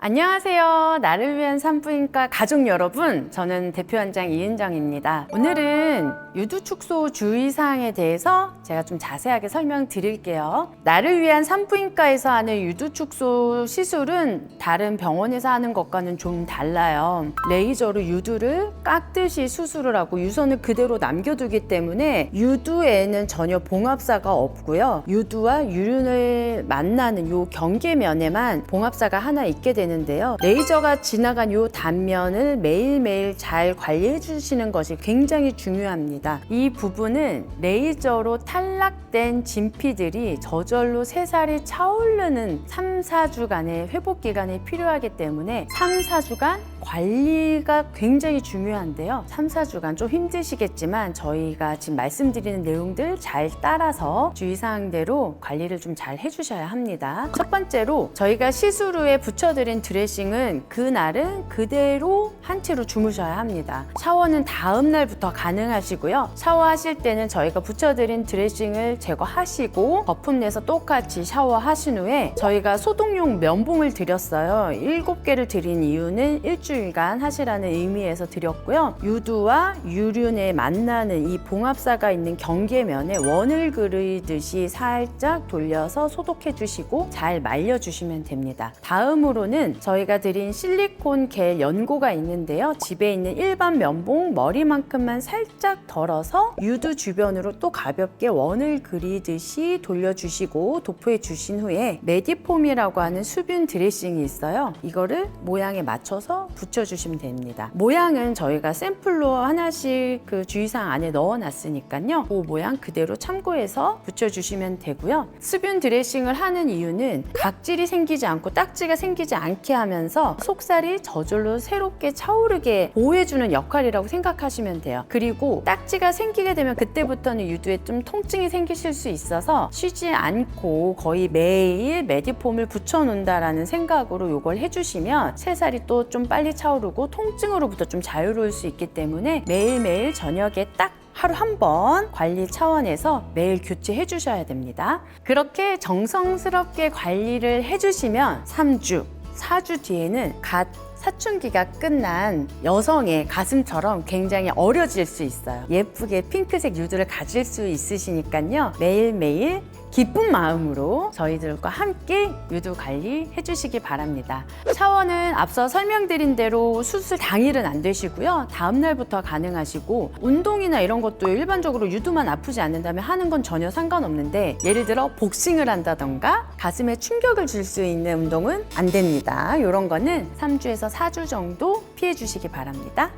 안녕하세요. 나를 위한 산부인과 가족 여러분. 저는 대표원장 이은정입니다. 오늘은 유두축소 주의사항에 대해서 제가 좀 자세하게 설명드릴게요. 나를 위한 산부인과에서 하는 유두축소 시술은 다른 병원에서 하는 것과는 좀 달라요. 레이저로 유두를 깎듯이 수술을 하고 유선을 그대로 남겨두기 때문에 유두에는 전혀 봉합사가 없고요. 유두와 유륜을 만나는 요 경계면에만 봉합사가 하나 있게 되는 데요. 레이저가 지나간 요 단면을 매일매일 잘 관리해 주시는 것이 굉장히 중요합니다. 이 부분은 레이저로 탈락된 진피들이 저절로 새살이 차오르는 3, 4주간의 회복 기간이 필요하기 때문에 3, 4주간 관리가 굉장히 중요한데요. 3, 4주간 좀 힘드시겠지만 저희가 지금 말씀드리는 내용들 잘 따라서 주의사항대로 관리를 좀 잘 해주셔야 합니다. 첫 번째로 저희가 시술 후에 붙여드린 드레싱은 그날은 그대로 한 채로 주무셔야 합니다. 샤워는 다음 날부터 가능하시고요. 샤워하실 때는 저희가 붙여드린 드레싱을 제거하시고 거품 내서 똑같이 샤워하신 후에 저희가 소독용 면봉을 드렸어요. 7개를 드린 이유는 일주일 간 하시라는 의미에서 드렸고요. 유두와 유륜에 만나는 이 봉합사가 있는 경계면에 원을 그리듯이 살짝 돌려서 소독해 주시고 잘 말려 주시면 됩니다. 다음으로는 저희가 드린 실리콘 겔 연고가 있는데요. 집에 있는 일반 면봉 머리만큼만 살짝 덜어서 유두 주변으로 또 가볍게 원을 그리듯이 돌려주시고 도포해 주신 후에 메디폼이라고 하는 수분 드레싱이 있어요. 이거를 모양에 맞춰서 붙여주시면 됩니다. 모양은 저희가 샘플로 하나씩 그 주의사항 안에 넣어놨으니까요. 그 모양 그대로 참고해서 붙여주시면 되고요. 수분 드레싱을 하는 이유는 각질이 생기지 않고 딱지가 생기지 않게 하면서 속살이 저절로 새롭게 차오르게 보호해주는 역할이라고 생각하시면 돼요. 그리고 딱지가 생기게 되면 그때부터는 유두에 좀 통증이 생기실 수 있어서 쉬지 않고 거의 매일 메디폼을 붙여놓는다라는 생각으로 이걸 해주시면 새살이 또 좀 빨리 차오르고 통증으로부터 좀 자유로울 수 있기 때문에 매일매일 저녁에 딱 하루 한 번 관리 차원에서 매일 교체해 주셔야 됩니다. 그렇게 정성스럽게 관리를 해 주시면 3주, 4주 뒤에는 갓 사춘기가 끝난 여성의 가슴처럼 굉장히 어려질 수 있어요. 예쁘게 핑크색 유두를 가질 수 있으시니까요. 매일매일 기쁜 마음으로 저희들과 함께 유두 관리 해 주시기 바랍니다. 샤워는 앞서 설명드린 대로 수술 당일은 안 되시고요. 다음 날부터 가능하시고 운동이나 이런 것도 일반적으로 유두만 아프지 않는다면 하는 건 전혀 상관없는데 예를 들어 복싱을 한다던가 가슴에 충격을 줄 수 있는 운동은 안 됩니다. 이런 거는 3주에서 4주 정도 피해 주시기 바랍니다.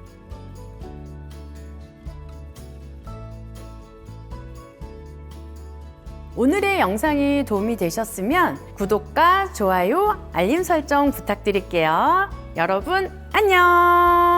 오늘의 영상이 도움이 되셨으면 구독과 좋아요, 알림 설정 부탁드릴게요. 여러분, 안녕!